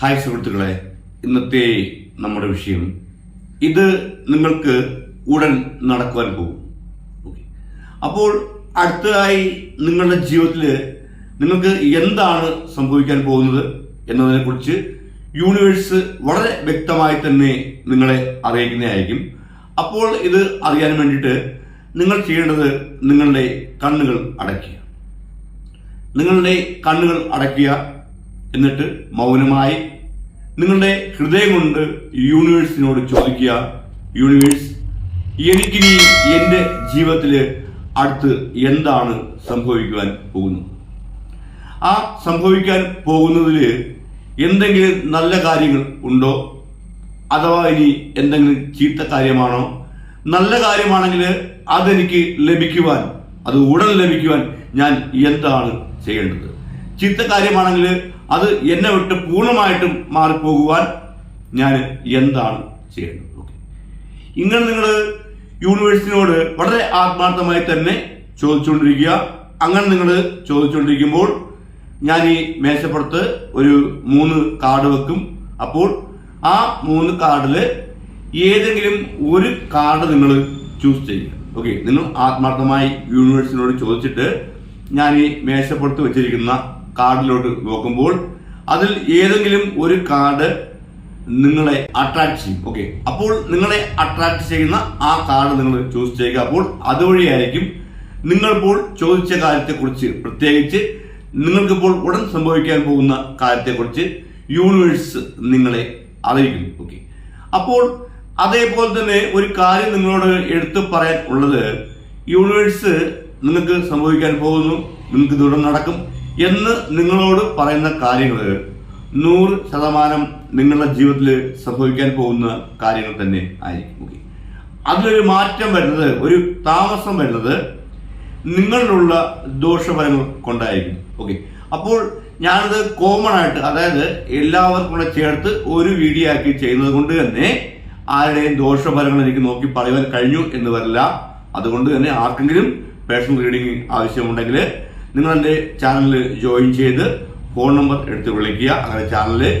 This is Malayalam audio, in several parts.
ഹായ് സുഹൃത്തുക്കളെ ഇന്നത്തെ നമ്മുടെ വിഷയം. ഇത് നിങ്ങൾക്ക് ഉടൻ നടക്കുവാൻ പോകും. അപ്പോൾ അടുത്തതായി നിങ്ങളുടെ ജീവിതത്തിൽ നിങ്ങൾക്ക് എന്താണ് സംഭവിക്കാൻ പോകുന്നത് എന്നതിനെക്കുറിച്ച് യൂണിവേഴ്സ് വളരെ വ്യക്തമായി തന്നെ നിങ്ങളെ അറിയിക്കുന്നതായിരിക്കും. അപ്പോൾ ഇത് അറിയാൻ വേണ്ടിയിട്ട് നിങ്ങൾ ചെയ്യേണ്ടത് നിങ്ങളുടെ കണ്ണുകൾ അടയ്ക്കുക. നിങ്ങളുടെ കണ്ണുകൾ അടയ്ക്കുക എന്നിട്ട് മൗനമായി നിങ്ങളുടെ ഹൃദയം കൊണ്ട് യൂണിവേഴ്സിനോട് ചോദിക്കുക യൂണിവേഴ്സ് എനിക്കിനി എന്റെ ജീവിതത്തിൽ അടുത്ത് എന്താണ് സംഭവിക്കുവാൻ പോകുന്നത്? ആ സംഭവിക്കാൻ പോകുന്നതിൽ എന്തെങ്കിലും നല്ല കാര്യങ്ങൾ ഉണ്ടോ? അഥവാ ഇനി എന്തെങ്കിലും ചീത്ത കാര്യമാണോ? നല്ല കാര്യമാണെങ്കിൽ അതെനിക്ക് ലഭിക്കുവാൻ അത് ഉടൻ ലഭിക്കുവാൻ ഞാൻ എന്താണ് ചെയ്യേണ്ടത്? ചീത്ത കാര്യമാണെങ്കിൽ അത് എന്നെ വിട്ട് പൂർണമായിട്ടും മാറിപ്പോകുവാൻ ഞാൻ എന്താണ് ചെയ്യേണ്ടത്? ഓക്കെ ഇങ്ങനെ നിങ്ങൾ യൂണിവേഴ്സിനോട് വളരെ ആത്മാർത്ഥമായി തന്നെ ചോദിച്ചുകൊണ്ടിരിക്കുക. അങ്ങനെ നിങ്ങൾ ചോദിച്ചുകൊണ്ടിരിക്കുമ്പോൾ ഞാൻ ഈ മേശപ്പുറത്ത് ഒരു മൂന്ന് കാർഡ് വെക്കും. അപ്പോൾ ആ മൂന്ന് കാർഡിൽ ഏതെങ്കിലും ഒരു കാർഡ് നിങ്ങൾ ചൂസ് ചെയ്യുക. ഓക്കെ നിങ്ങൾ ആത്മാർത്ഥമായി യൂണിവേഴ്സിനോട് ചോദിച്ചിട്ട് ഞാൻ ഈ മേശപ്പുറത്ത് വെച്ചിരിക്കുന്ന കാർഡിലോട്ട് നോക്കുമ്പോൾ അതിൽ ഏതെങ്കിലും ഒരു കാർഡ് നിങ്ങളെ അട്രാക്ട് ചെയ്യും. ഓക്കെ അപ്പോൾ നിങ്ങളെ അട്രാക്ട് ചെയ്യുന്ന ആ കാർഡ് നിങ്ങൾ ചൂസ് ചെയ്യുക. അപ്പോൾ അതുവഴിയായിരിക്കും നിങ്ങളിപ്പോൾ ചോദിച്ച കാര്യത്തെക്കുറിച്ച് പ്രത്യേകിച്ച് നിങ്ങൾക്കിപ്പോൾ ഉടൻ സംഭവിക്കാൻ പോകുന്ന കാര്യത്തെക്കുറിച്ച് യൂണിവേഴ്സ് നിങ്ങളെ അറിയിക്കും. ഓക്കെ അപ്പോൾ അതേപോലെ തന്നെ ഒരു കാര്യം നിങ്ങളോട് എടുത്തു പറയാൻ ഉള്ളത് യൂണിവേഴ്സ് നിങ്ങൾക്ക് സംഭവിക്കാൻ പോകുന്നു നിങ്ങൾക്ക് ദൂരം നടക്കും. എന്ന് നിങ്ങളോട് പറയുന്ന കാര്യങ്ങൾ നൂറ് ശതമാനം നിങ്ങളുടെ ജീവിതത്തിൽ സംഭവിക്കാൻ പോകുന്ന കാര്യങ്ങൾ തന്നെ ആയിരിക്കും. ഓക്കെ അതിലൊരു മാറ്റം വരുന്നത് ഒരു താമസം വരുന്നത് നിങ്ങളിലുള്ള ദോഷഫലങ്ങൾ കൊണ്ടായിരിക്കും. ഓക്കെ അപ്പോൾ ഞാനത് കോമൺ ആയിട്ട് അതായത് എല്ലാവർക്കും കൂടെ ചേർത്ത് ഒരു വീഡിയോ ആക്കി ചെയ്യുന്നത് കൊണ്ട് തന്നെ ആരുടെയും ദോഷഫലങ്ങൾ എനിക്ക് നോക്കി പറയുവാൻ കഴിഞ്ഞു എന്ന് വരില്ല. അതുകൊണ്ട് തന്നെ ആർക്കെങ്കിലും പേഴ്സണൽ റീഡിംഗ് ആവശ്യമുണ്ടെങ്കിൽ നിങ്ങൾ എന്റെ ചാനലിൽ ജോയിൻ ചെയ്ത് ഫോൺ നമ്പർ എടുത്ത് വിളിക്കുക. അങ്ങനെ ചാനലിൽ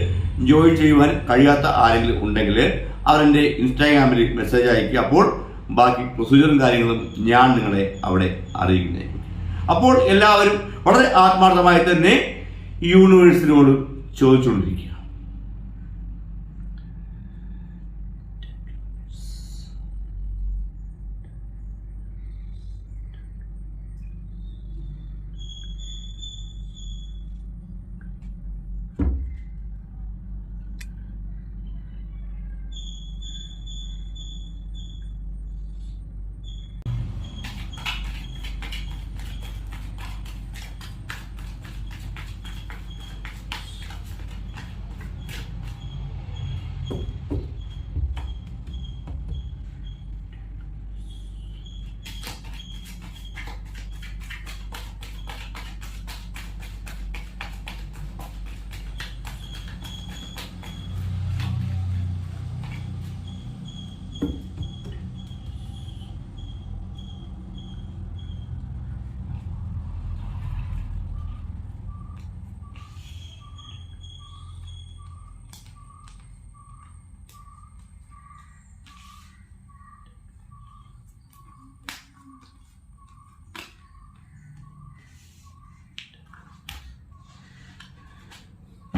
ജോയിൻ ചെയ്യുവാൻ കഴിയാത്ത ആരെങ്കിലും ഉണ്ടെങ്കിൽ അവരെന്റെ ഇൻസ്റ്റാഗ്രാമിൽ മെസ്സേജ് അയക്കുക അപ്പോൾ ബാക്കി പ്രൊസീജിയറും കാര്യങ്ങളും ഞാൻ നിങ്ങളെ അവിടെ അറിയിക്കുന്നതായിരിക്കും. അപ്പോൾ എല്ലാവരും വളരെ ആത്മാർത്ഥമായി തന്നെ യൂണിവേഴ്സിനോട് ചോദിച്ചുകൊണ്ടിരിക്കുക.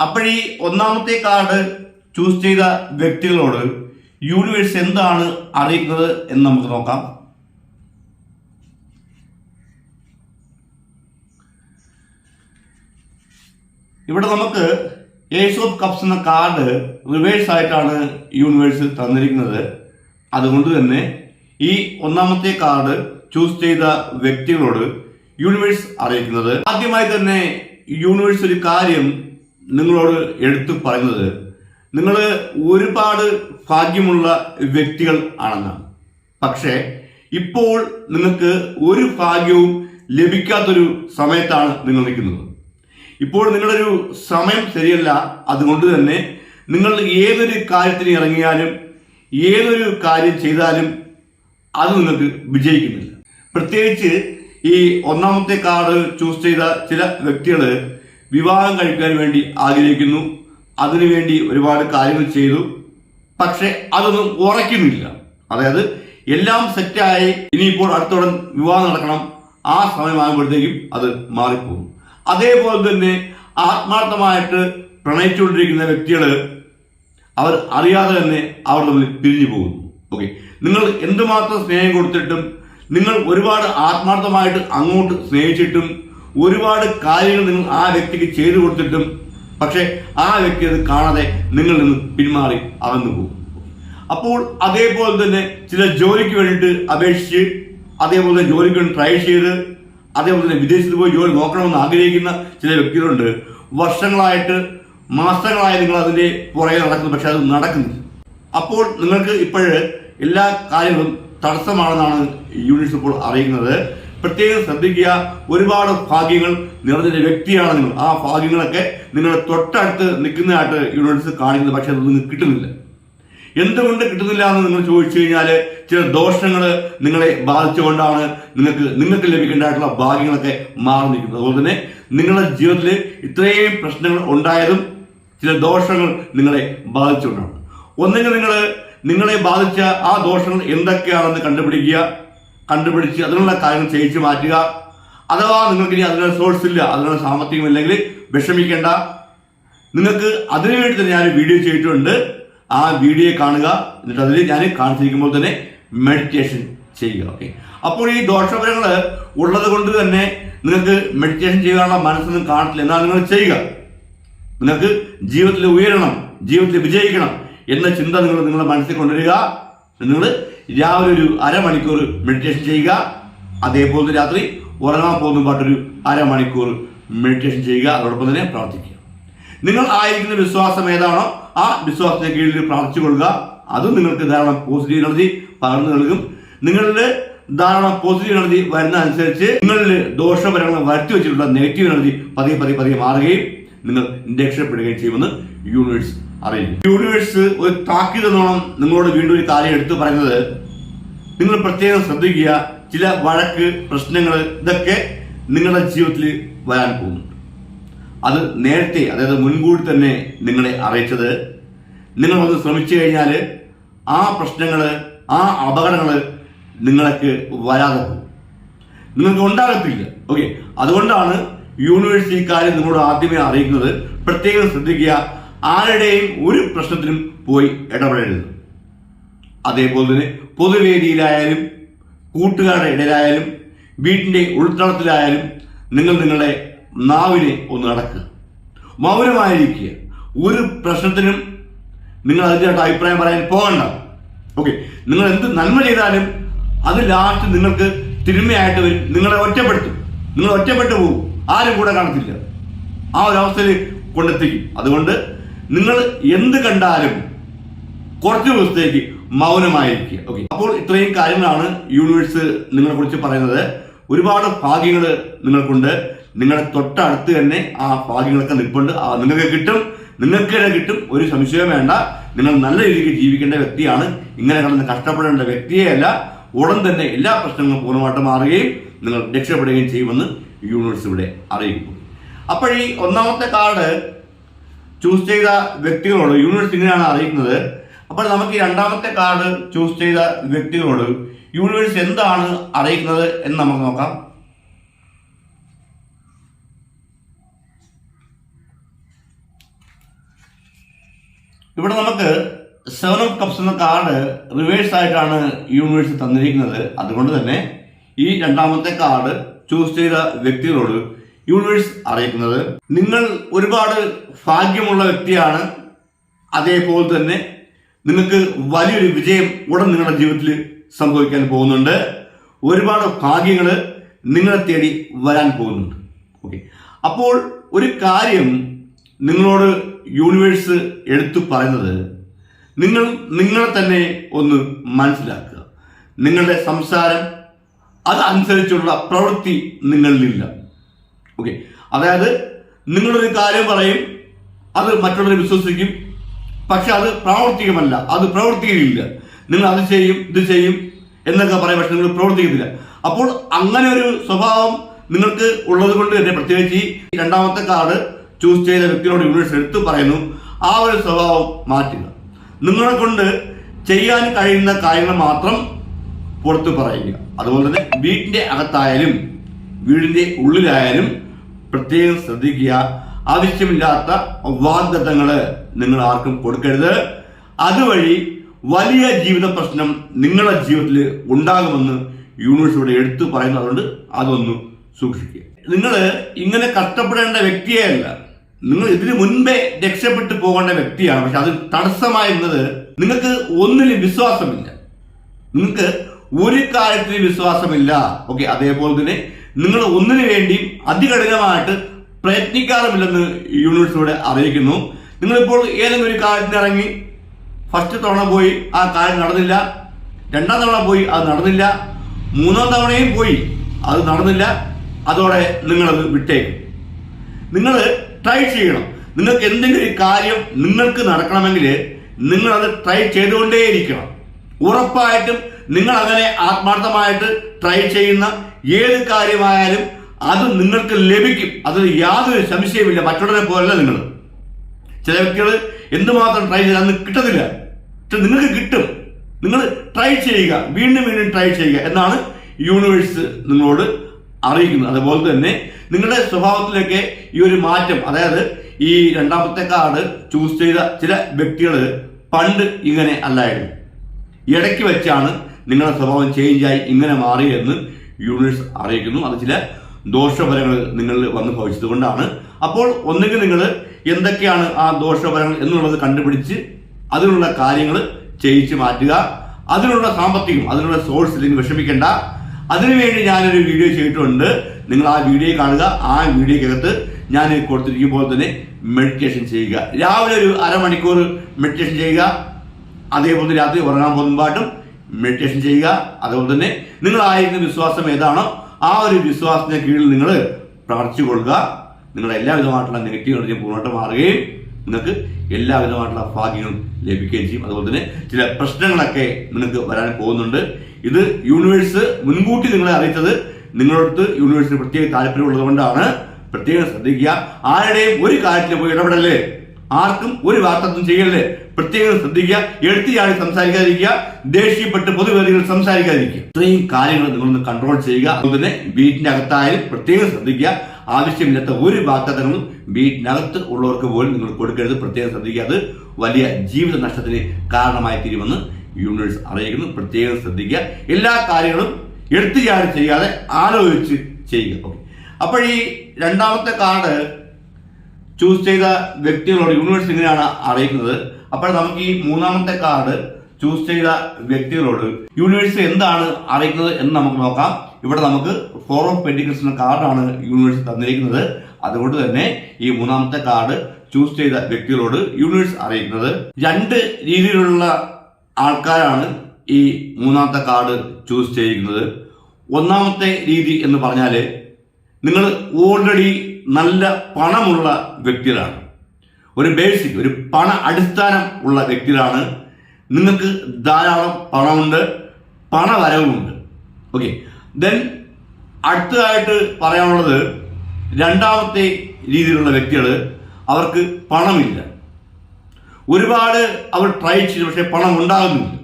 അപ്പോഴീ ഒന്നാമത്തെ കാർഡ് ചൂസ് ചെയ്ത വ്യക്തികളോട് യൂണിവേഴ്സ് എന്താണ് അറിയിക്കുന്നത് എന്ന് നമുക്ക് നോക്കാം. ഇവിടെ നമുക്ക് ഏസ് ഓഫ് കപ്സ് എന്ന കാർഡ് റിവേഴ്സ് ആയിട്ടാണ് യൂണിവേഴ്സ് തന്നിരിക്കുന്നത്. അതുകൊണ്ട് തന്നെ ഈ ഒന്നാമത്തെ കാർഡ് ചൂസ് ചെയ്ത വ്യക്തികളോട് യൂണിവേഴ്സ് അറിയിക്കുന്നത്. ആദ്യമായി തന്നെ യൂണിവേഴ്സ് ഒരു കാര്യം നിങ്ങളോട് എടുത്തു പറയുന്നത് നിങ്ങൾ ഒരുപാട് ഭാഗ്യമുള്ള വ്യക്തികൾ ആണെന്നാണ്. പക്ഷേ ഇപ്പോൾ നിങ്ങൾക്ക് ഒരു ഭാഗ്യവും ലഭിക്കാത്തൊരു സമയത്താണ് നിങ്ങൾ നിൽക്കുന്നത്. ഇപ്പോൾ നിങ്ങളൊരു സമയം ശരിയല്ല അതുകൊണ്ട് തന്നെ നിങ്ങൾ ഏതൊരു കാര്യത്തിന് ഇറങ്ങിയാലും ഏതൊരു കാര്യം ചെയ്താലും അത് നിങ്ങൾക്ക് വിജയിക്കുന്നില്ല. പ്രത്യേകിച്ച് ഈ ഒന്നാമത്തെ കാർഡ് ചൂസ് ചെയ്ത ചില വ്യക്തികൾ വിവാഹം കഴിക്കാൻ വേണ്ടി ആഗ്രഹിക്കുന്നു. അതിനുവേണ്ടി ഒരുപാട് കാര്യങ്ങൾ ചെയ്തു. പക്ഷെ അതൊന്നും ഉറയ്ക്കുന്നില്ല. അതായത് എല്ലാം സെറ്റായി. ഇനിയിപ്പോൾ അടുത്തോടെ വിവാഹം നടക്കണം. ആ സമയമാകുമ്പോഴത്തേക്കും അത് മാറിപ്പോകും. അതേപോലെ തന്നെ ആത്മാർത്ഥമായിട്ട് പ്രണയിച്ചുകൊണ്ടിരിക്കുന്ന വ്യക്തികൾ അവർ അറിയാതെ തന്നെ അവർ തമ്മിൽ പിരിഞ്ഞു പോകുന്നു. ഓക്കെ. നിങ്ങൾ എന്തുമാത്രം സ്നേഹം കൊടുത്തിട്ടും നിങ്ങൾ ഒരുപാട് ആത്മാർത്ഥമായിട്ട് അങ്ങോട്ട് സ്നേഹിച്ചിട്ടും ഒരുപാട് കാര്യങ്ങൾ നിങ്ങൾ ആ വ്യക്തിക്ക് ചെയ്തു കൊടുത്തിട്ടും പക്ഷെ ആ വ്യക്തി അത് കാണാതെ നിങ്ങളിൽ നിന്ന് പിന്മാറി അകന്നു പോകും. അപ്പോൾ അതേപോലെ തന്നെ ചില ജോലിക്ക് വേണ്ടിയിട്ട് അപേക്ഷിച്ച് അതേപോലെ തന്നെ ജോലിക്ക് വേണ്ടി ട്രൈ ചെയ്ത് അതേപോലെ തന്നെ വിദേശത്ത് പോയി ജോലി നോക്കണമെന്ന് ആഗ്രഹിക്കുന്ന ചില വ്യക്തികളുണ്ട്. വർഷങ്ങളായിട്ട് മാസങ്ങളായി നിങ്ങൾ അതിന്റെ പുറകെ നടക്കുന്നു പക്ഷെ അത് നടക്കുന്നില്ല. അപ്പോൾ നിങ്ങൾക്ക് ഇപ്പോഴ് എല്ലാ കാര്യങ്ങളും തടസ്സമാണെന്നാണ് യൂണിറ്റ്സ് ഇപ്പോൾ അറിയിക്കുന്നത് പ്രത്യേകം ശ്രദ്ധിക്കുക. ഒരുപാട് ഭാഗ്യങ്ങൾ നിറഞ്ഞ വ്യക്തിയാണ് നിങ്ങൾ. ആ ഭാഗ്യങ്ങളൊക്കെ നിങ്ങളുടെ തൊട്ടടുത്ത് നിൽക്കുന്നതായിട്ട് യൂണിവേഴ്സ് കാണിക്കുന്നത്. പക്ഷെ അത് നിങ്ങൾക്ക് കിട്ടുന്നില്ല. എന്തുകൊണ്ട് കിട്ടുന്നില്ല എന്ന് നിങ്ങൾ ചോദിച്ചു കഴിഞ്ഞാൽ ചില ദോഷങ്ങൾ നിങ്ങളെ ബാധിച്ചുകൊണ്ടാണ് നിങ്ങൾക്ക് നിങ്ങൾക്ക് ലഭിക്കേണ്ടതായിട്ടുള്ള ഭാഗ്യങ്ങളൊക്കെ മാറി നിൽക്കുന്നത് അതുപോലെ തന്നെ നിങ്ങളുടെ ജീവിതത്തിൽ ഇത്രയും പ്രശ്നങ്ങൾ ഉണ്ടായതും ചില ദോഷങ്ങൾ നിങ്ങളെ ബാധിച്ചുകൊണ്ടാണ്. ഒന്നെങ്കിൽ നിങ്ങൾ നിങ്ങളെ ബാധിച്ച ആ ദോഷങ്ങൾ എന്തൊക്കെയാണെന്ന് കണ്ടുപിടിക്കുക. കണ്ടുപിടിച്ച് അതിനുള്ള കാര്യങ്ങൾ ചെയ്യിച്ച് മാറ്റുക. അഥവാ നിങ്ങൾക്ക് ഇനി അതിനുള്ള സോഴ്സ് ഇല്ല അതിനുള്ള സാമ്പത്തികമില്ലെങ്കിൽ വിഷമിക്കേണ്ട. നിങ്ങൾക്ക് അതിനു വേണ്ടി തന്നെ ഞാൻ വീഡിയോ ചെയ്തിട്ടുണ്ട്. ആ വീഡിയോ കാണുക. എന്നിട്ട് അതിൽ ഞാൻ കാണിച്ചിരിക്കുമ്പോൾ തന്നെ മെഡിറ്റേഷൻ ചെയ്യുക ഓക്കെ അപ്പോൾ ഈ ദോഷഫലങ്ങൾ ഉള്ളത് കൊണ്ട് തന്നെ നിങ്ങൾക്ക് മെഡിറ്റേഷൻ ചെയ്യാനുള്ള മനസ്സൊന്നും കാണത്തില്ല. എന്നാൽ നിങ്ങൾ ചെയ്യുക. നിങ്ങൾക്ക് ജീവിതത്തിൽ ഉയരണം ജീവിതത്തിൽ വിജയിക്കണം എന്ന ചിന്ത നിങ്ങൾ നിങ്ങളുടെ മനസ്സിൽ കൊണ്ടുവരിക. നിങ്ങൾ രാവിലെ ഒരു അരമണിക്കൂർ മെഡിറ്റേഷൻ ചെയ്യുക. അതേപോലെ രാത്രി ഉറങ്ങാൻ പോകുന്ന പാട്ടൊരു അരമണിക്കൂർ മെഡിറ്റേഷൻ ചെയ്യുക. അതോടൊപ്പം തന്നെ പ്രാർത്ഥിക്കുക. നിങ്ങൾ ആയിരിക്കുന്ന വിശ്വാസം ഏതാണോ ആ വിശ്വാസത്തിന് കീഴിൽ പ്രാർത്ഥിച്ചു കൊള്ളുക. അതും നിങ്ങൾക്ക് ധാരാളം പോസിറ്റീവ് എനർജി പകർന്നു നൽകും. നിങ്ങളുടെ ധാരാളം പോസിറ്റീവ് എനർജി വരുന്ന അനുസരിച്ച് നിങ്ങളിൽ ദോഷപരങ്ങൾ വരുത്തി വെച്ചിട്ടുള്ള നെഗറ്റീവ് എനർജി പതിയെ പതിയെ പതിയെ മാറുകയും നിങ്ങൾ രക്ഷപ്പെടുകയും ചെയ്യുമെന്ന് യൂണിവേഴ്സ് അറിയിക്കും യൂണിവേഴ്സ് ഒരു താക്കീത് എന്നോണം നിങ്ങളോട് വീണ്ടും ഒരു കാര്യം എടുത്തു പറയുന്നത് നിങ്ങൾ പ്രത്യേകം ശ്രദ്ധിക്കുക ചില വഴക്ക് പ്രശ്നങ്ങൾ ഇതൊക്കെ നിങ്ങളുടെ ജീവിതത്തിൽ വരാൻ പോകുന്നുണ്ട്. അത് നേരത്തെ അതായത് മുൻകൂട്ടി തന്നെ നിങ്ങളെ അറിയിച്ചത് നിങ്ങൾ ഒന്ന് ശ്രമിച്ചു കഴിഞ്ഞാൽ ആ പ്രശ്നങ്ങൾ ആ അപകടങ്ങൾ നിങ്ങൾക്ക് വരാതെ പോകും. നിങ്ങൾക്ക് ഉണ്ടാകത്തില്ല. ഓക്കെ. അതുകൊണ്ടാണ് യൂണിവേഴ്സിറ്റി ഇക്കാര്യം നിങ്ങളോട് ആദ്യമേ അറിയിക്കുന്നത് പ്രത്യേകം ശ്രദ്ധിക്കുക ആരുടെയും ഒരു പ്രശ്നത്തിനും പോയി ഇടപെടരുത്. അതേപോലെ തന്നെ പൊതുവേദിയിലായാലും കൂട്ടുകാരുടെ ഇടയിലായാലും വീട്ടിന്റെ ഉൾത്തളത്തിലായാലും നിങ്ങൾ നിങ്ങളുടെ നാവിനെ ഒന്ന് അടക്കുക. മൗനമായിരിക്കുക. ഒരു പ്രശ്നത്തിനും നിങ്ങൾ അതിന്റെ അഭിപ്രായം പറയാൻ പോകണ്ട. ഓക്കെ. നിങ്ങൾ എന്ത് നന്മ ചെയ്താലും അത് ലാസ്റ്റ് നിങ്ങൾക്ക് തിന്മയായിട്ട് വരും. നിങ്ങളെ ഒറ്റപ്പെടുത്തും. നിങ്ങൾ ഒറ്റപ്പെട്ടു പോകും. ആരും കൂടെ കാണത്തില്ല. ആ ഒരു അവസ്ഥയിൽ കൊണ്ടെത്തിക്കും. അതുകൊണ്ട് നിങ്ങൾ എന്ത് കണ്ടാലും കുറച്ച് ദിവസത്തേക്ക് മൗനമായിരിക്കുക. ഓക്കെ അപ്പോൾ ഇത്രയും കാര്യങ്ങളാണ് യൂണിവേഴ്സ് നിങ്ങളെ കുറിച്ച് പറയുന്നത്. ഒരുപാട് ഭാഗ്യങ്ങൾ നിങ്ങൾക്കുണ്ട്. നിങ്ങളുടെ തൊട്ടടുത്ത് തന്നെ ആ ഭാഗ്യങ്ങളൊക്കെ നിൽപ്പുണ്ട്. ആ നിങ്ങൾക്ക് കിട്ടും. നിങ്ങൾക്ക് കിട്ടും. ഒരു സംശയം വേണ്ട. നിങ്ങൾ നല്ല രീതിക്ക് ജീവിക്കേണ്ട വ്യക്തിയാണ്. ഇങ്ങനെ കടന്ന് കഷ്ടപ്പെടേണ്ട വ്യക്തിയെയല്ല ഉടൻ തന്നെ എല്ലാ പ്രശ്നങ്ങളും പൂർണമായിട്ട് മാറുകയും നിങ്ങൾ രക്ഷപ്പെടുകയും ചെയ്യുമെന്ന് യൂണിവേഴ്സ് ഇവിടെ അറിയിക്കുന്നു അപ്പോൾ ഈ ഒന്നാമത്തെ കാർഡ് ചൂസ് ചെയ്ത വ്യക്തികളോട് യൂണിവേഴ്സ് ഇങ്ങനെയാണ് അറിയിക്കുന്നത്. അപ്പോൾ നമുക്ക് ഈ രണ്ടാമത്തെ കാർഡ് ചൂസ് ചെയ്ത വ്യക്തികളോട് യൂണിവേഴ്സ് എന്താണ് അറിയിക്കുന്നത് എന്ന് നമുക്ക് നോക്കാം. ഇവിടെ നമുക്ക് സെവൻ ഓഫ് കപ്സ് എന്ന കാർഡ് റിവേഴ്സ് ആയിട്ടാണ് യൂണിവേഴ്സ് തന്നിരിക്കുന്നത്. അതുകൊണ്ട് തന്നെ ഈ രണ്ടാമത്തെ കാർഡ് ചൂസ് ചെയ്ത വ്യക്തികളോട് യൂണിവേഴ്സ് അറിയിക്കുന്നത്. നിങ്ങൾ ഒരുപാട് ഭാഗ്യമുള്ള വ്യക്തിയാണ്. അതേപോലെ തന്നെ നിങ്ങൾക്ക് വലിയൊരു വിജയം ഉടൻ നിങ്ങളുടെ ജീവിതത്തിൽ സംഭവിക്കാൻ പോകുന്നുണ്ട്. ഒരുപാട് ഭാഗ്യങ്ങൾ നിങ്ങളെ തേടി വരാൻ പോകുന്നുണ്ട്. ഓക്കെ അപ്പോൾ ഒരു കാര്യം നിങ്ങളോട് യൂണിവേഴ്സ് എടുത്തു പറയുന്നത് നിങ്ങൾ നിങ്ങളെ തന്നെ ഒന്ന് മനസ്സിലാക്കുക. നിങ്ങളുടെ സംസാരം അതനുസരിച്ചുള്ള പ്രവൃത്തി നിങ്ങളിലില്ല. ഓക്കെ അതായത് നിങ്ങളൊരു കാര്യം പറയും അത് മറ്റുള്ളവർ വിശ്വസിക്കും പക്ഷെ അത് പ്രാവർത്തികമല്ല. അത് പ്രവർത്തിക്കുന്നില്ല നിങ്ങൾ അത് ചെയ്യും ഇത് ചെയ്യും എന്നൊക്കെ പറയും പക്ഷെ നിങ്ങൾ പ്രവർത്തിക്കുന്നില്ല അപ്പോൾ അങ്ങനെ ഒരു സ്വഭാവം നിങ്ങൾക്ക് ഉള്ളത് കൊണ്ട് തന്നെ പ്രത്യേകിച്ച് ഈ രണ്ടാമത്തെ കാർഡ് ചൂസ് ചെയ്ത വ്യക്തിയോട് യൂണിവേഴ്സ് എടുത്തു പറയുന്നു ആ ഒരു സ്വഭാവം മാറ്റുക. നിങ്ങളെ കൊണ്ട് ചെയ്യാൻ കഴിയുന്ന കാര്യങ്ങൾ മാത്രം പുറത്തു പറയുക. അതുപോലെ തന്നെ വീടിന്റെ അകത്തായാലും വീടിന്റെ ഉള്ളിലായാലും പ്രത്യേകം ശ്രദ്ധിക്കുക. ആവശ്യമില്ലാത്ത വാഗ്ദത്തങ്ങൾ നിങ്ങൾ ആർക്കും കൊടുക്കരുത്. അതുവഴി വലിയ ജീവിത പ്രശ്നം നിങ്ങളുടെ ജീവിതത്തിൽ ഉണ്ടാകുമെന്ന് യൂണിവേഴ്സിലൂടെ എടുത്തു പറയുന്നതുകൊണ്ട് അതൊന്ന് സൂക്ഷിക്കുക. നിങ്ങൾ ഇങ്ങനെ കഷ്ടപ്പെടേണ്ട വ്യക്തിയല്ല നിങ്ങൾ ഇതിനു മുൻപേ രക്ഷപ്പെട്ടു പോകേണ്ട വ്യക്തിയാണ്. പക്ഷെ അത് തടസ്സമായിരുന്നത് നിങ്ങൾക്ക് ഒന്നിലും വിശ്വാസമില്ല. നിങ്ങൾക്ക് ഒരു കാര്യത്തിനും വിശ്വാസമില്ല. ഓക്കെ അതേപോലെ തന്നെ നിങ്ങൾ ഒന്നിനു വേണ്ടിയും അതികഠിനമായിട്ട് പ്രയത്നിക്കാറുമില്ലെന്ന് യൂണിവേഴ്സിലൂടെ അറിയിക്കുന്നു. നിങ്ങളിപ്പോൾ ഏതെങ്കിലും ഒരു കാര്യത്തിന് ഇറങ്ങി ഫസ്റ്റ് തവണ പോയി ആ കാര്യം നടന്നില്ല രണ്ടാം തവണ പോയി അത് നടന്നില്ല മൂന്നാം തവണയും പോയി അത് നടന്നില്ല അതോടെ നിങ്ങളത് വിട്ടേക്കും. നിങ്ങൾ ട്രൈ ചെയ്യണം. നിങ്ങൾക്ക് എന്തെങ്കിലും ഒരു കാര്യം നിങ്ങൾക്ക് നടക്കണമെങ്കിൽ നിങ്ങളത് ട്രൈ ചെയ്തുകൊണ്ടേയിരിക്കണം. ഉറപ്പായിട്ടും നിങ്ങൾ അങ്ങനെ ആത്മാർത്ഥമായിട്ട് ട്രൈ ചെയ്യുന്ന ഏത് കാര്യമായാലും അത് നിങ്ങൾക്ക് ലഭിക്കും. അത് യാതൊരു സംശയമില്ല മറ്റുള്ളവരെ പോലല്ല നിങ്ങൾ. ചില വ്യക്തികൾ എന്തുമാത്രം ട്രൈ ചെയ്താൽ അന്ന് കിട്ടത്തില്ല പക്ഷെ നിങ്ങൾക്ക് കിട്ടും. നിങ്ങൾ ട്രൈ ചെയ്യുക. വീണ്ടും വീണ്ടും ട്രൈ ചെയ്യുക എന്നാണ് യൂണിവേഴ്സ് നിങ്ങളോട് അറിയിക്കുന്നത്. അതുപോലെ തന്നെ നിങ്ങളുടെ സ്വഭാവത്തിലൊക്കെ ഈ ഒരു മാറ്റം അതായത് ഈ രണ്ടാമത്തെ കാർഡ് ചൂസ് ചെയ്ത ചില വ്യക്തികൾ പണ്ട് ഇങ്ങനെ അല്ലായിരുന്നു. ഇടയ്ക്ക് വെച്ചാണ് നിങ്ങളുടെ സ്വഭാവം ചേഞ്ചായി ഇങ്ങനെ മാറിയെന്ന് യൂണിവേഴ്സ് അറിയിക്കുന്നു. അത് ചില ദോഷഫലങ്ങൾ നിങ്ങളിൽ വന്ന് ഭവിച്ചത് കൊണ്ടാണ് അപ്പോൾ ഒന്നുകിൽ നിങ്ങൾ എന്തൊക്കെയാണ് ആ ദോഷഫലങ്ങൾ എന്നുള്ളത് കണ്ടുപിടിച്ച് അതിനുള്ള കാര്യങ്ങൾ ചെയ്യിച്ച് മാറ്റുക. അതിനുള്ള സാമ്പത്തികം അതിനുള്ള സോഴ്സ് ഇല്ലെങ്കിൽ വിഷമിക്കേണ്ട. അതിനുവേണ്ടി ഞാനൊരു വീഡിയോ ചെയ്തിട്ടുണ്ട്. നിങ്ങൾ ആ വീഡിയോ കാണുക. ആ വീഡിയോക്കകത്ത് ഞാൻ കൊടുത്തിരിക്കും പോലെ തന്നെ മെഡിറ്റേഷൻ ചെയ്യുക. രാവിലെ ഒരു അരമണിക്കൂർ മെഡിറ്റേഷൻ ചെയ്യുക. അതേപോലെ രാത്രി ഉറങ്ങാൻ പോകുമ്പോട്ടും മെഡിറ്റേഷൻ ചെയ്യുക. അതുപോലെ തന്നെ നിങ്ങളായിരുന്ന വിശ്വാസം ഏതാണോ ആ ഒരു വിശ്വാസത്തിന് കീഴിൽ നിങ്ങൾ പ്രവർത്തിച്ചു കൊള്ളുക. നിങ്ങളുടെ എല്ലാവിധമായിട്ടുള്ള നെഗറ്റീവ് എനർജി പൂർണമായിട്ട് മാറുകയും നിങ്ങൾക്ക് എല്ലാവിധമായിട്ടുള്ള ഭാഗ്യങ്ങളും ലഭിക്കുകയും ചെയ്യും. അതുപോലെ തന്നെ ചില പ്രശ്നങ്ങളൊക്കെ നിങ്ങൾക്ക് വരാൻ പോകുന്നുണ്ട്. ഇത് യൂണിവേഴ്സ് മുൻകൂട്ടി നിങ്ങളെ അറിയിച്ചത് നിങ്ങളടുത്ത് യൂണിവേഴ്സിന് പ്രത്യേക താല്പര്യമുള്ളത് കൊണ്ടാണ് പ്രത്യേകം ശ്രദ്ധിക്കുക. ആരുടെയും ഒരു കാര്യത്തിൽ പോയി ഇടപെടല്ലേ ആർക്കും ഒരു വാർത്തത്തും ചെയ്യരുത്. പ്രത്യേകം ശ്രദ്ധിക്കുക എഴുത്തിയാളി സംസാരിക്കാതിരിക്കുക ദേഷ്യപ്പെട്ട് പൊതുവേദികൾ സംസാരിക്കാതിരിക്കുക. ഇത്രയും കാര്യങ്ങൾ നിങ്ങളൊന്ന് കൺട്രോൾ ചെയ്യുക. അതുപോലെ വീട്ടിന്റെ അകത്തായാലും പ്രത്യേകം ശ്രദ്ധിക്കുക. ആവശ്യമില്ലാത്ത ഒരു വാർത്തകളും വീട്ടിനകത്ത് ഉള്ളവർക്ക് പോലും നിങ്ങൾ കൊടുക്കരുത്. പ്രത്യേകം ശ്രദ്ധിക്കുക. അത് വലിയ ജീവിത നഷ്ടത്തിന് കാരണമായി തീരുമെന്ന് യൂണിവേഴ്സ് അറിയിക്കുന്നു. പ്രത്യേകം ശ്രദ്ധിക്കുക. എല്ലാ കാര്യങ്ങളും എടുത്തുചാടി ചെയ്യാതെ ആലോചിച്ച് ചെയ്യുക. ഓക്കെ അപ്പോൾ ഈ രണ്ടാമത്തെ കാർഡ് ചൂസ് ചെയ്ത വ്യക്തികളോട് യൂണിവേഴ്സ് ഇങ്ങനെയാണ് അറിയിക്കുന്നത് അപ്പോൾ നമുക്ക് ഈ മൂന്നാമത്തെ കാർഡ് ചൂസ് ചെയ്ത വ്യക്തികളോട് യൂണിവേഴ്സ് എന്താണ് അറിയിക്കുന്നത് എന്ന് നമുക്ക് നോക്കാം. ഇവിടെ നമുക്ക് ഫോർ ഓഫ് പെൻഡിക്കൽസിന്റെ എന്ന കാർഡാണ് യൂണിവേഴ്സ് തന്നിരിക്കുന്നത്. അതുകൊണ്ട് തന്നെ ഈ മൂന്നാമത്തെ കാർഡ് ചൂസ് ചെയ്ത വ്യക്തികളോട് യൂണിവേഴ്സ് അറിയിക്കുന്നത്. രണ്ട് രീതിയിലുള്ള ആൾക്കാരാണ് ഈ മൂന്നാമത്തെ കാർഡ് ചൂസ് ചെയ്തിരിക്കുന്നത്. ഒന്നാമത്തെ രീതി എന്ന് പറഞ്ഞാൽ നിങ്ങൾ ഓൾറെഡി നല്ല പണമുള്ള വ്യക്തികളാണ്. ഒരു ബേസിക് ഒരു പണ അടിസ്ഥാനം ഉള്ള വ്യക്തികളാണ്. നിങ്ങൾക്ക് ധാരാളം പണമുണ്ട് പണവരവുമുണ്ട് ഓക്കെ ദെൻ അടുത്തതായിട്ട് പറയാനുള്ളത് രണ്ടാമത്തെ രീതിയിലുള്ള വ്യക്തികൾ അവർക്ക് പണമില്ല. ഒരുപാട് അവർ ട്രൈ ചെയ്തു പക്ഷേ പണം ഉണ്ടാകുന്നില്ല.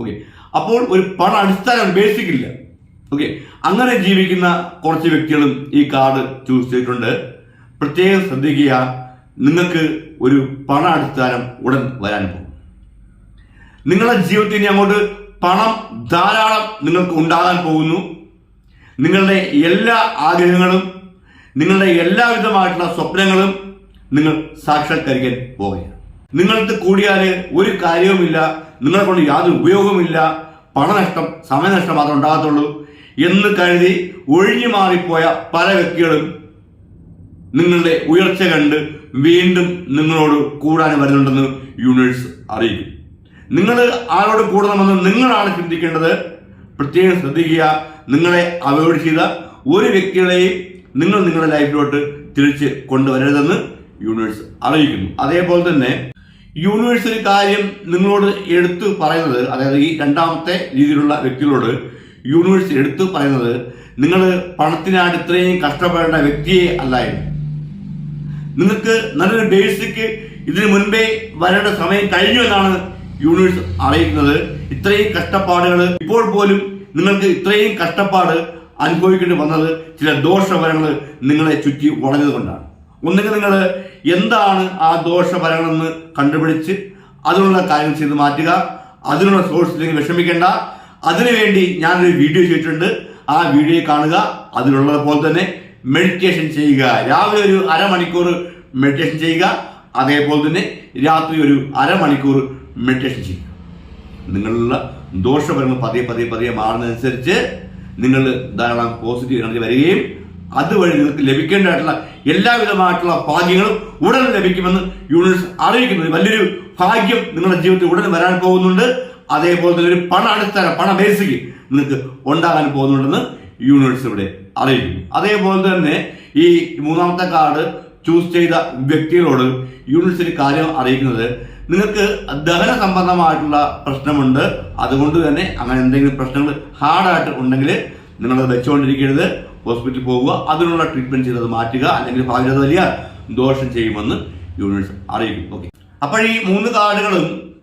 ഓക്കെ അപ്പോൾ ഒരു പണ അടിസ്ഥാനം ബേസിക് ഇല്ല. ഓക്കെ അങ്ങനെ ജീവിക്കുന്ന കുറച്ച് വ്യക്തികളും ഈ കാർഡ് ചൂസ് ചെയ്തിട്ടുണ്ട്. പ്രത്യേകം ശ്രദ്ധിക്കുക നിങ്ങൾക്ക് ഒരു പണ അടിസ്ഥാനം ഉടൻ വരാൻ പോകും. നിങ്ങളുടെ ജീവിതത്തിൽ അങ്ങോട്ട് പണം ധാരാളം നിങ്ങൾക്ക് ഉണ്ടാകാൻ പോകുന്നു. നിങ്ങളുടെ എല്ലാ ആഗ്രഹങ്ങളും നിങ്ങളുടെ എല്ലാവിധമായിട്ടുള്ള സ്വപ്നങ്ങളും നിങ്ങൾ സാക്ഷാത്കരിക്കാൻ പോവുകയാണ്. നിങ്ങൾക്ക് കൂടിയാൽ ഒരു കാര്യവുമില്ല നിങ്ങളെ കൊണ്ട് യാതൊരു ഉപയോഗവുമില്ല പണനഷ്ടം സമയനഷ്ടം മാത്രമേ ഉണ്ടാകത്തുള്ളൂ. എന്ന് കരുതി ഒഴിഞ്ഞു മാറിപ്പോയ പല വ്യക്തികളും നിങ്ങളുടെ ഉയർച്ച കണ്ട് വീണ്ടും നിങ്ങളോട് കൂടാൻ വരുന്നുണ്ടെന്ന് യൂണിവേഴ്സ് അറിയിക്കും. നിങ്ങൾ ആരോട് കൂടണമെന്ന് നിങ്ങളാണ് ചിന്തിക്കേണ്ടത്. പ്രത്യേകം ശ്രദ്ധിക്കുക നിങ്ങളെ അവോയ്ഡ് ചെയ്ത ഒരു വ്യക്തികളെയും നിങ്ങൾ നിങ്ങളുടെ ലൈഫിലോട്ട് തിരിച്ച് കൊണ്ടുവരരുതെന്ന് യൂണിവേഴ്സ് അറിയിക്കുന്നു. അതേപോലെ തന്നെ യൂണിവേഴ്സ് കാര്യം നിങ്ങളോട് എടുത്തു പറയുന്നത് അതായത് ഈ രണ്ടാമത്തെ രീതിയിലുള്ള വ്യക്തികളോട് യൂണിവേഴ്സ് എടുത്തു പറയുന്നത് നിങ്ങൾ പണത്തിനായിട്ട് ഇത്രയും കഷ്ടപ്പെടേണ്ട വ്യക്തിയെ അല്ലായിരുന്നു. നിങ്ങൾക്ക് നല്ലൊരു ബേസിക് ഇതിനു മുൻപേ വരേണ്ട സമയം കഴിഞ്ഞു എന്നാണ് യൂണിവേഴ്സ് അറിയിക്കുന്നത്. ഇത്രയും കഷ്ടപ്പാടുകൾ ഇപ്പോൾ പോലും നിങ്ങൾക്ക് ഇത്രയും കഷ്ടപ്പാട് അനുഭവിക്കേണ്ടി വന്നത് ചില ദോഷഫലങ്ങൾ നിങ്ങളെ ചുറ്റി വളഞ്ഞതുകൊണ്ടാണ് ഒന്നുകിൽ നിങ്ങൾ എന്താണ് ആ ദോഷഫലങ്ങളെന്ന് കണ്ടുപിടിച്ച് അതിനുള്ള കാര്യം ചെയ്ത് മാറ്റുക അതിനുള്ള സോഴ്സിലേക്ക് വിഷമിക്കേണ്ട അതിനുവേണ്ടി ഞാനൊരു വീഡിയോ ചെയ്തിട്ടുണ്ട്. ആ വീഡിയോ കാണുക. അതിലുള്ളത് പോലെ തന്നെ മെഡിറ്റേഷൻ ചെയ്യുക. രാവിലെ ഒരു അരമണിക്കൂർ മെഡിറ്റേഷൻ ചെയ്യുക. അതേപോലെ തന്നെ രാത്രി ഒരു അരമണിക്കൂർ മെഡിറ്റേഷൻ ചെയ്യുക. നിങ്ങളുള്ള ദോഷഫലങ്ങൾ പതിയെ പതിയെ പതിയെ മാറുന്നതനുസരിച്ച് നിങ്ങൾ ധാരാളം പോസിറ്റീവ് എനർജി വരികയും അതുവഴി നിങ്ങൾക്ക് ലഭിക്കേണ്ടതായിട്ടുള്ള എല്ലാവിധമായിട്ടുള്ള ഭാഗ്യങ്ങളും ഉടൻ ലഭിക്കുമെന്ന് യൂണിവേഴ്സ് അറിയിക്കുന്നത്. വലിയൊരു ഭാഗ്യം നിങ്ങളുടെ ജീവിതത്തിൽ ഉടൻ വരാൻ പോകുന്നുണ്ട്. അതേപോലെ തന്നെ ഒരു പണ അടിസ്ഥാന പണ ബേസിക് നിങ്ങൾക്ക് ഉണ്ടാകാൻ പോകുന്നുണ്ടെന്ന് യൂണിവേഴ്സ് ഇവിടെ അറിയിക്കുന്നു. അതേപോലെ തന്നെ ഈ മൂന്നാമത്തെ കാർഡ് ചൂസ് ചെയ്ത വ്യക്തികളോട് യൂണിവേഴ്സിന് കാര്യം അറിയിക്കുന്നത് നിങ്ങൾക്ക് ദഹന സംബന്ധമായിട്ടുള്ള പ്രശ്നമുണ്ട്. അതുകൊണ്ട് തന്നെ അങ്ങനെ എന്തെങ്കിലും പ്രശ്നങ്ങൾ ഹാർഡായിട്ട് ഉണ്ടെങ്കിൽ നിങ്ങളത് വെച്ചുകൊണ്ടിരിക്കരുത് ഹോസ്പിറ്റലിൽ പോകുക അതിനുള്ള ട്രീറ്റ്മെന്റ് ചെയ്തത് മാറ്റുക അല്ലെങ്കിൽ പാചകം വലിയ ദോഷം ചെയ്യുമെന്ന് യൂണിവേഴ്സ് അറിയിക്കും ഓക്കെ അപ്പോൾ ഈ മൂന്ന് കാർഡുകളും